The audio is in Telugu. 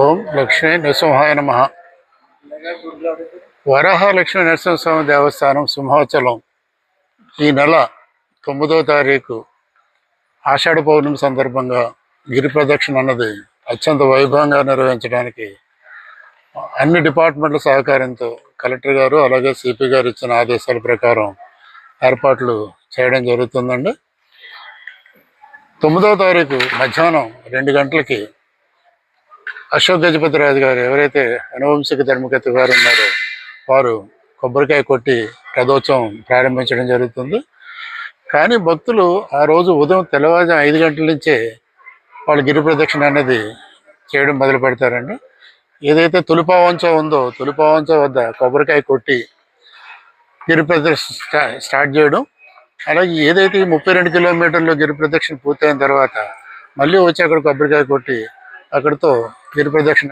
ఓం లక్ష్మీ నరసింహాయ నమ. వరాహ లక్ష్మీ నరసింహస్వామి దేవస్థానం సింహాచలం ఈ నెల తొమ్మిదో తారీఖు ఆషాఢ పౌర్ణమి సందర్భంగా గిరి ప్రదక్షిణ అన్నది అత్యంత వైభవంగా నిర్వహించడానికి అన్ని డిపార్ట్మెంట్ల సహకారంతో కలెక్టర్ గారు అలాగే సిపి గారు ఇచ్చిన ఆదేశాల ప్రకారం ఏర్పాట్లు చేయడం జరుగుతుందండి. తొమ్మిదవ తారీఖు మధ్యాహ్నం రెండు గంటలకి అశోక్ గజపతి రాజు గారు ఎవరైతే అనువంశిక ధర్మకర్త గారు ఉన్నారో వారు కొబ్బరికాయ కొట్టి రథోత్సవం ప్రారంభించడం జరుగుతుంది. కానీ భక్తులు ఆ రోజు ఉదయం తెల్లవారుజాము ఐదు గంటల నుంచే వాళ్ళు గిరి ప్రదక్షిణ అనేది చేయడం మొదలు పెడతారండి. ఏదైతే తులిపావంచం ఉందో తులిపావంచం వద్ద కొబ్బరికాయ కొట్టి గిరి ప్రదక్షిణ స్టార్ట్ చేయడం. అలాగే ఏదైతే ముప్పై రెండు కిలోమీటర్లు గిరి ప్రదక్షిణ పూర్తయిన తర్వాత మళ్ళీ వచ్చి అక్కడ కొబ్బరికాయ కొట్టి అక్కడితో గిరి ప్రదక్షిణ